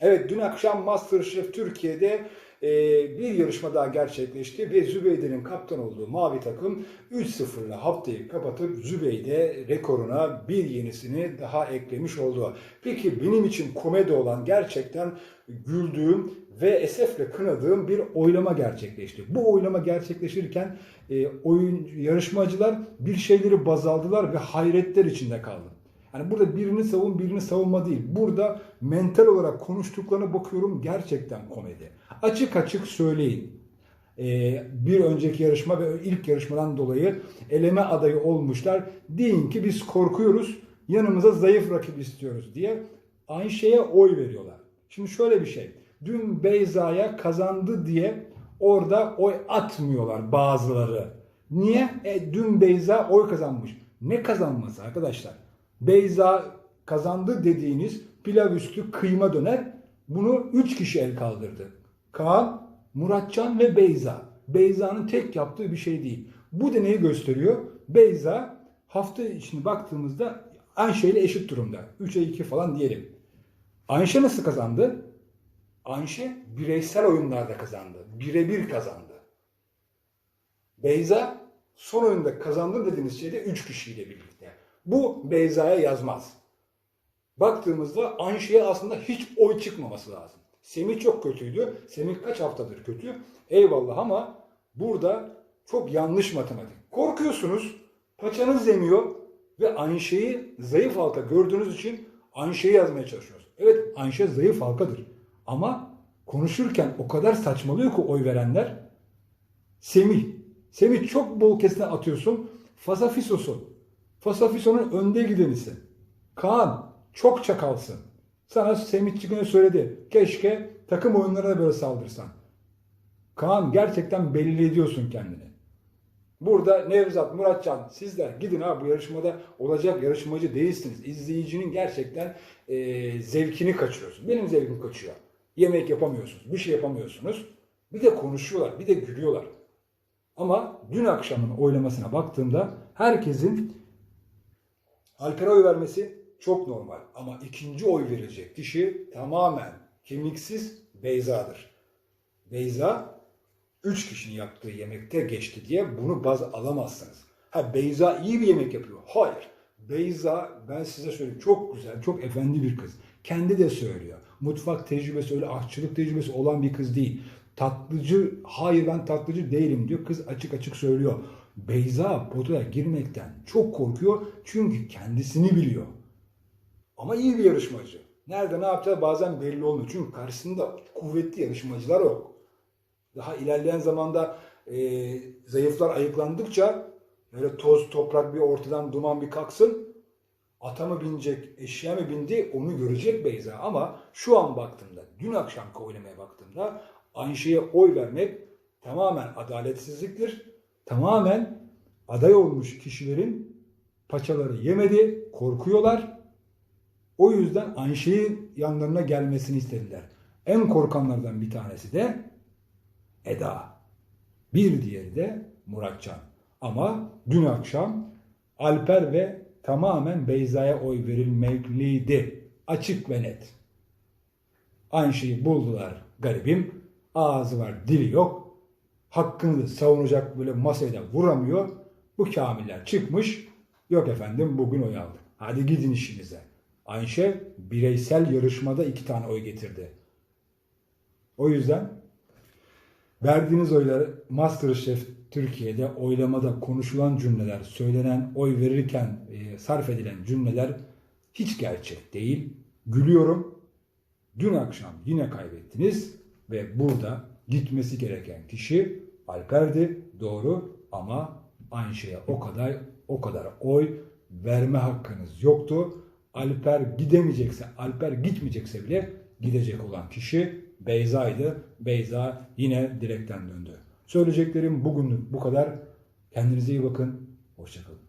Evet dün akşam Masterchef Türkiye'de e, bir yarışma daha gerçekleşti ve Zübeyde'nin kaptan olduğu mavi takım 3-0'la haftayı kapatıp Zübeyde rekoruna bir yenisini daha eklemiş oldu. Peki benim için komedi olan gerçekten güldüğüm ve esefle kınadığım bir oylama gerçekleşti. Bu oylama gerçekleşirken e, oyun yarışmacılar bir şeyleri baz aldılar ve hayretler içinde kaldı. Yani burada birini savun birini savunma değil. Burada mental olarak konuştuklarına bakıyorum gerçekten komedi. Açık açık söyleyin. Ee, bir önceki yarışma ve ilk yarışmadan dolayı eleme adayı olmuşlar. Deyin ki biz korkuyoruz yanımıza zayıf rakip istiyoruz diye Ayşe'ye oy veriyorlar. Şimdi şöyle bir şey. Dün Beyza'ya kazandı diye orada oy atmıyorlar bazıları. Niye? E, dün Beyza oy kazanmış. Ne kazanması arkadaşlar? Beyza kazandı dediğiniz pilav üstü kıyma döner. Bunu 3 kişi el kaldırdı. Kaan, Muratcan ve Beyza. Beyza'nın tek yaptığı bir şey değil. Bu da neyi gösteriyor? Beyza hafta içine baktığımızda Ayşe ile eşit durumda. 3'e 2 falan diyelim. Ayşe nasıl kazandı? Ayşe bireysel oyunlarda kazandı. Birebir kazandı. Beyza son oyunda kazandım dediğiniz şeyde 3 kişiyle birlikte. Bu Beyza'ya yazmaz. Baktığımızda Ayşe'ye aslında hiç oy çıkmaması lazım. Semih çok kötüydü. Semih kaç haftadır kötü. Eyvallah ama burada çok yanlış matematik. Korkuyorsunuz, paçanız yemiyor ve Ayşe'yi zayıf halka gördüğünüz için Ayşe'yi yazmaya çalışıyorsunuz. Evet Ayşe zayıf halkadır. Ama konuşurken o kadar saçmalıyor ki oy verenler. Semih. Semih çok bol kesine atıyorsun. Fasafisosun. Fasafisonun önde gidenisi. Kaan çok çakalsın. Sana Semih Çıkın'a söyledi. Keşke takım oyunlarına böyle saldırsan. Kaan gerçekten belli ediyorsun kendini. Burada Nevzat, Muratcan sizler gidin abi bu yarışmada olacak yarışmacı değilsiniz. İzleyicinin gerçekten e, zevkini kaçırıyorsun. Benim zevkim kaçıyor. Yemek yapamıyorsunuz, bir şey yapamıyorsunuz. Bir de konuşuyorlar, bir de gülüyorlar. Ama dün akşamın oylamasına baktığımda herkesin Alper'e oy vermesi çok normal. Ama ikinci oy verecek kişi tamamen kemiksiz Beyza'dır. Beyza 3 kişinin yaptığı yemekte geçti diye bunu baz alamazsınız. Ha Beyza iyi bir yemek yapıyor. Hayır. Beyza ben size söyleyeyim çok güzel, çok efendi bir kız. Kendi de söylüyor. Mutfak tecrübesi öyle aşçılık tecrübesi olan bir kız değil. Tatlıcı, hayır ben tatlıcı değilim diyor. Kız açık açık söylüyor. Beyza potaya girmekten çok korkuyor çünkü kendisini biliyor. Ama iyi bir yarışmacı. Nerede ne yapacağı bazen belli olmuyor. Çünkü karşısında kuvvetli yarışmacılar yok. Daha ilerleyen zamanda e, zayıflar ayıklandıkça böyle toz toprak bir ortadan duman bir kalksın. Ata mı binecek, eşeğe mi bindi onu görecek Beyza. Ama şu an baktığımda, dün akşamki oylamaya baktığımda Ayşe'ye oy vermek tamamen adaletsizliktir. Tamamen aday olmuş kişilerin paçaları yemedi, korkuyorlar. O yüzden Ayşe'nin yanlarına gelmesini istediler. En korkanlardan bir tanesi de Eda. Bir diğeri de Muratcan. Ama dün akşam Alper ve tamamen Beyza'ya oy verilmeliydi. Açık ve net. Ayşe'yi buldular garibim. Ağzı var dili yok. Hakkını savunacak böyle masaya da vuramıyor. Bu kamiller çıkmış. Yok efendim bugün oy aldı. Hadi gidin işinize. Ayşe bireysel yarışmada iki tane oy getirdi. O yüzden verdiğiniz oyları Masterchef Türkiye'de oylamada konuşulan cümleler, söylenen, oy verirken e, sarf edilen cümleler hiç gerçek değil. Gülüyorum. Dün akşam yine kaybettiniz ve burada gitmesi gereken kişi Alper'di. Doğru ama Ayşe'ye o kadar o kadar oy verme hakkınız yoktu. Alper gidemeyecekse, Alper gitmeyecekse bile gidecek olan kişi Beyza'ydı. Beyza yine direkten döndü. Söyleyeceklerim bugünlük bu kadar. Kendinize iyi bakın. Hoşçakalın.